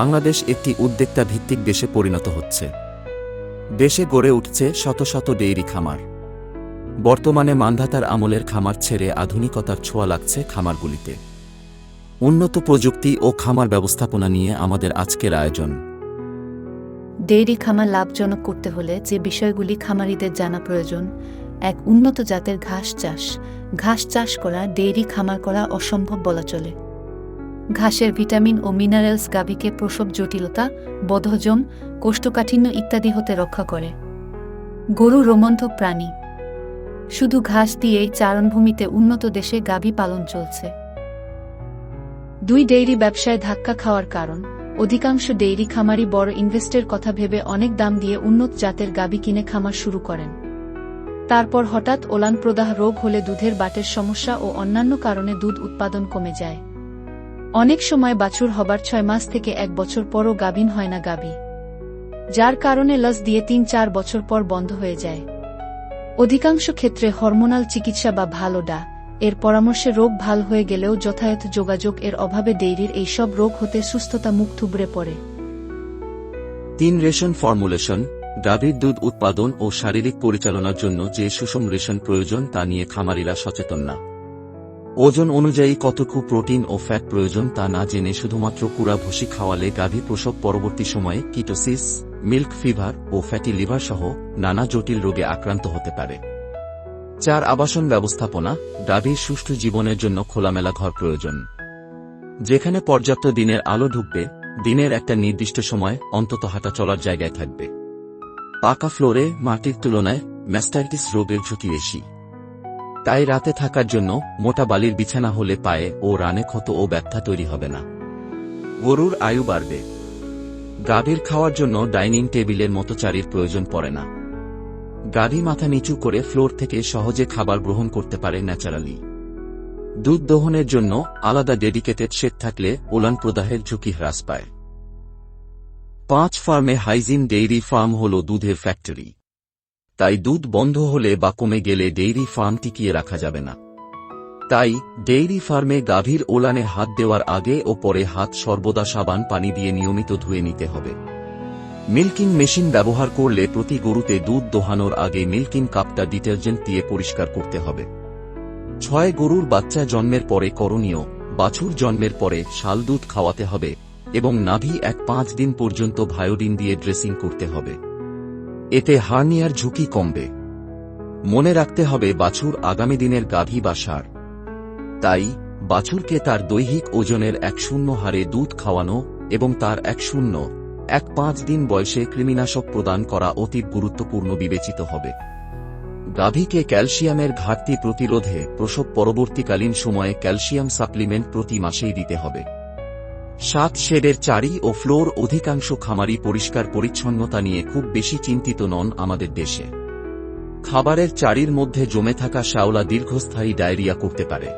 বাংলাদেশ একটি উদ্যোক্তা ভিত্তিক দেশে পরিণত হচ্ছে। দেশে গড়ে উঠছে শত শত ডেইরি খামার। বর্তমানে মান্ধাতার আমলের খামার ছেড়ে আধুনিকতার ছোঁয়া লাগছে খামারগুলিতে। উন্নত প্রযুক্তি ও খামার ব্যবস্থাপনা নিয়ে আমাদের আজকের আয়োজন। ডেইরি খামার লাভজনক করতে হলে যে বিষয়গুলি খামারিদের জানা প্রয়োজন, এক উন্নত জাতের ঘাস চাষ। ঘাস চাষ করা, ডেইরি খামার করা অসম্ভব বলা চলে। ঘাসের ভিটামিন ও মিনারেলস গাভীকে প্রসব জটিলতা, বদহজম, কোষ্ঠকাঠিন্য ইত্যাদি হতে রক্ষা করে। গরু রোমন্থ প্রাণী। শুধু ঘাস দিয়েই চারণভূমিতে উন্নত দেশে গাভী পালন চলছে। দুই ডেইরি ব্যবসায় ধাক্কা খাওয়ার কারণ। অধিকাংশ ডেইরি খামারি বড় ইনভেস্টের কথা ভেবে অনেক দাম দিয়ে উন্নত জাতের গাবি কিনে খামার শুরু করেন। তারপর হঠাৎ ওলান প্রদাহ রোগ হলে দুধের বাটের সমস্যা ও অন্যান্য কারণে দুধ উৎপাদন কমে যায়। অনেক সময় বাছুর হবার ছয় মাস থেকে এক বছর পরও গাভিন হয় না গাভী। যার কারণে লস দিয়ে তিন চার বছর পর বন্ধ হয়ে যায়। অধিকাংশ ক্ষেত্রে হরমোনাল চিকিৎসা বা ভালো ডা, এর পরামর্শে রোগ ভালো হয়ে গেলেও যথাযথ যোগাযোগ, এর অভাবে ডেইরির এইসব রোগ হতে সুস্থতা মুখ থুবড়ে পড়ে। তিন রেশন ফর্মুলেশন, গাভীর দুধ উৎপাদন ও শারীরিক পরিচালনার জন্য যে সুষম রেশন প্রয়োজন তা নিয়ে খামারিরা সচেতন না। ওজন অনুযায়ী কতটুকু প্রোটিন ও ফ্যাট প্রয়োজন তা না জেনে শুধুমাত্র কুড়া ভুসি খাওয়ালে গাভী প্রসব পরবর্তী সময়ে কিটোসিস, মিল্ক ফিভার ও ফ্যাটি লিভার সহ নানা জটিল রোগে আক্রান্ত হতে পারে। চার আবাসন ব্যবস্থাপনা, গাভীর সুষ্ঠু জীবনের জন্য খোলামেলা ঘর প্রয়োজন। যেখানে পর্যাপ্ত দিনের আলো ঢুকবে, দিনের একটা নির্দিষ্ট সময় অন্তত হাঁটা চলার জায়গায় থাকবে। পাকা ফ্লোরে মাটির তুলনায় ম্যাস্টাইটিস রোগের ঝুঁকি বেশি। তাই রাতে থাকার জন্য মোটা বালির বিছানা হলে পায়ে ও রানে ক্ষত ও ব্যথা তৈরি হবে না। গরুর আয়ু বাড়বে। গাভীর খাওয়ার জন্য ডাইনিং টেবিলের মতো চারির প্রয়োজন পড়ে না। গাভী মাথা নিচু করে ফ্লোর থেকে সহজে খাবার গ্রহণ করতে পারে ন্যাচারালি। দুধ দহনের জন্য আলাদা ডেডিকেটেড শেড থাকলে ওলান প্রদাহের ঝুঁকি হ্রাস পায়। পাঁচ ফার্মে হাইজিন ডেইরি ফার্ম হল দুধের ফ্যাক্টরি। তাই দুধ বন্ধ হলে বা কমে গেলে ডেইরি ফার্ম টিকিয়ে রাখা যাবে না। তাই, ডেইরি ফার্মে গাভীর ওলানে হাত দেওয়ার আগে ও পরে হাত সর্বদা সাবান, পানি দিয়ে নিয়মিত ধুয়ে নিতে হবে। মিল্কিং মেশিন ব্যবহার করলে প্রতি গরুতে দুধ দোহানোর আগে মিল্কিং কাপটা ডিটারজেন্ট দিয়ে পরিষ্কার করতে হবে। ছয় গরুর বাচ্চা জন্মের পরে করণীয়, বাছুর জন্মের পরে শাল দুধ খাওয়াতে হবে এবং নাভি এক পাঁচ দিন পর্যন্ত ভায়োডিন দিয়ে ড্রেসিং করতে হবে। এতে হার্নিয়ার ঝুঁকি কমবে। মনে রাখতে হবে বাছুর আগামী দিনের গাভী বা সার তাই, বাছুরকে তার দৈহিক ওজনের এক শূন্য হারে দুধ খাওয়ানো এবং তার এক শূন্য, এক পাঁচ দিন বয়সে কৃমিনাশক প্রদান করা অতি গুরুত্বপূর্ণ বিবেচিত হবে। গাভীকে ক্যালসিয়ামের ঘাটতি প্রতিরোধে প্রসব পরবর্তীকালীন সময়ে ক্যালসিয়াম সাপ্লিমেন্ট প্রতি মাসেই দিতে হবে। সাত শেডের চারি ও ফ্লোর অধিকাংশ খামারি পরিষ্কার পরিচ্ছন্নতা নিয়ে খুব বেশি চিন্তিত নন আমাদের দেশে। খাবারের চারির মধ্যে জমে থাকা শ্যাওলা দীর্ঘস্থায়ী ডায়রিয়া করতে পারে।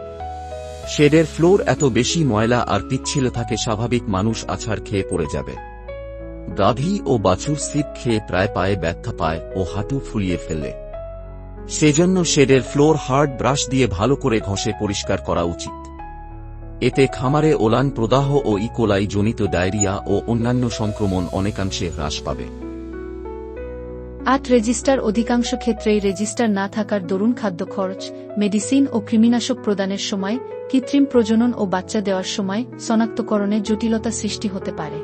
শেডের ফ্লোর এত বেশি ময়লা আর পিচ্ছিল থাকে স্বাভাবিক মানুষ আছাড় খেয়ে পড়ে যাবে। গাভী ও বাছুর স্লিপ খেয়ে প্রায় পায়ে ব্যথা পায় ও হাঁটু ফুলিয়ে ফেলে। সেজন্য শেডের ফ্লোর হার্ড ব্রাশ দিয়ে ভালো করে ঘষে পরিষ্কার করা উচিত। এতে খামারে ওলান প্রদাহ ও ইকোলাই জনিত ডায়রিয়া ও অন্যান্য সংক্রমণ অনেকাংশে হ্রাস পাবে। আট রেজিস্টার অধিকাংশ ক্ষেত্রেই রেজিস্টার না থাকার দরুন খাদ্য খরচ, মেডিসিন ও কৃমিনাশক প্রদানের সময়, কৃত্রিম প্রজনন ও বাচ্চা দেওয়ার সময় শনাক্তকরণে জটিলতা সৃষ্টি হতে পারে।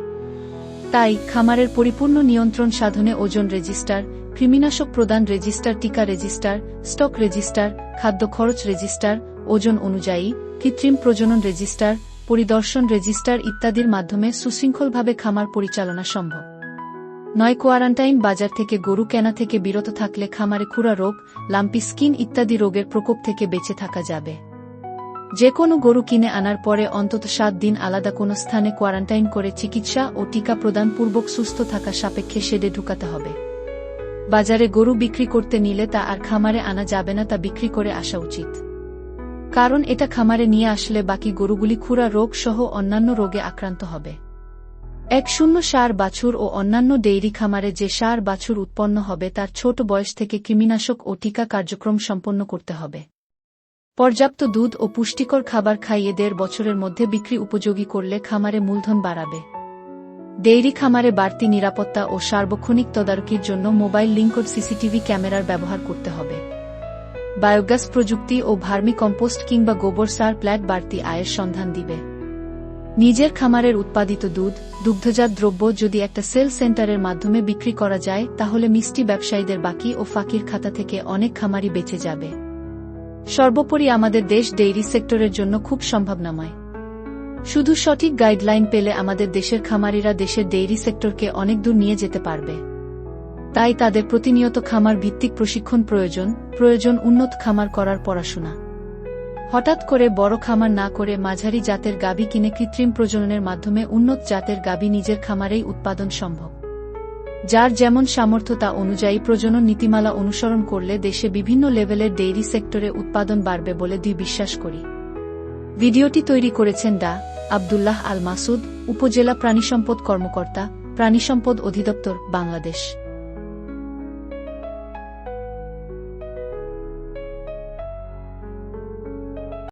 তাই খামারের পরিপূর্ণ নিয়ন্ত্রণ সাধনে ওজন রেজিস্টার, কৃমিনাশক প্রদান রেজিস্টার, টিকা রেজিস্টার, স্টক রেজিস্টার, খাদ্য খরচ রেজিস্টার, ওজন অনুযায়ী কৃত্রিম প্রজনন রেজিস্টার, পরিদর্শন রেজিস্টার ইত্যাদির মাধ্যমে সুশৃঙ্খলভাবে খামার পরিচালনা সম্ভব। নয় কোয়ারান্টাইন বাজার থেকে গরু কেনা থেকে বিরত থাকলে খামারে খুরা রোগ, লাম্পি স্কিন ইত্যাদি রোগের প্রকোপ থেকে বেঁচে থাকা যাবে। যে কোনো গরু কিনে আনার পরে অন্তত সাত দিন আলাদা কোনো স্থানে কোয়ারান্টাইন করে চিকিৎসা ও টিকা প্রদান পূর্বক সুস্থ থাকা সাপেক্ষে শেডে ঢুকাতে হবে। বাজারে গরু বিক্রি করতে নিলে তা আর খামারে আনা যাবে না তা বিক্রি করে আসা উচিত। কারণ এটা খামারে নিয়ে আসলে বাকি গরুগুলি খুরা রোগ সহ অন্যান্য রোগে আক্রান্ত হবে। এক শূন্য সার বাছুর ও অন্যান্য ডেইরি খামারে যে সার বাছুর উৎপন্ন হবে তার ছোট বয়স থেকে কৃমিনাশক ও টিকা কার্যক্রম সম্পন্ন করতে হবে। পর্যাপ্ত দুধ ও পুষ্টিকর খাবার খাইয়ে দেড় বছরের মধ্যে বিক্রি উপযোগী করলে খামারে মূলধন বাড়াবে। ডেইরি খামারে বাড়তি নিরাপত্তা ও সার্বক্ষণিক তদারকির জন্য মোবাইল লিঙ্কড সিসিটিভি ক্যামেরার ব্যবহার করতে হবে। বায়োগ্যাস প্রযুক্তি ও ভার্মি কম্পোস্ট কিংবা গোবর সার প্ল্যাট বাড়তি আয়ের সন্ধান দিবে। নিজের খামারের উৎপাদিত দুধ, দুগ্ধজাত দ্রব্য যদি একটা সেল সেন্টারের মাধ্যমে বিক্রি করা যায়, তাহলে মিষ্টি ব্যবসায়ীদের বাকি ও ফাঁকির খাতা থেকে অনেক খামারি বেঁচে যাবে। সর্বোপরি আমাদের দেশ ডেইরি সেক্টরের জন্য খুব সম্ভাবনাময়। শুধু সঠিক গাইডলাইন পেলে আমাদের দেশের খামারিরা দেশের ডেইরি সেক্টরকে অনেক দূর নিয়ে যেতে পারবে। তাই তাদের প্রতিনিয়ত খামার ভিত্তিক প্রশিক্ষণ প্রয়োজন প্রয়োজন উন্নত খামার করার পড়াশোনা। হঠাৎ করে বড় খামার না করে মাঝারি জাতের গাবি কিনে কৃত্রিম প্রজননের মাধ্যমে উন্নত জাতের গাবি নিজের খামারেই উৎপাদন সম্ভব। যার যেমন সামর্থ্য তা অনুযায়ী প্রজনন নীতিমালা অনুসরণ করলে দেশে বিভিন্ন লেভেলের ডেইরি সেক্টরে উৎপাদন বাড়বে বলে দুই বিশ্বাস করি। ভিডিওটি তৈরি করেছেন ডা. আবদুল্লাহ আল মাসুদ, উপজেলা প্রাণিসম্পদ কর্মকর্তা প্রাণিসম্পদ অধিদপ্তর, বাংলাদেশ।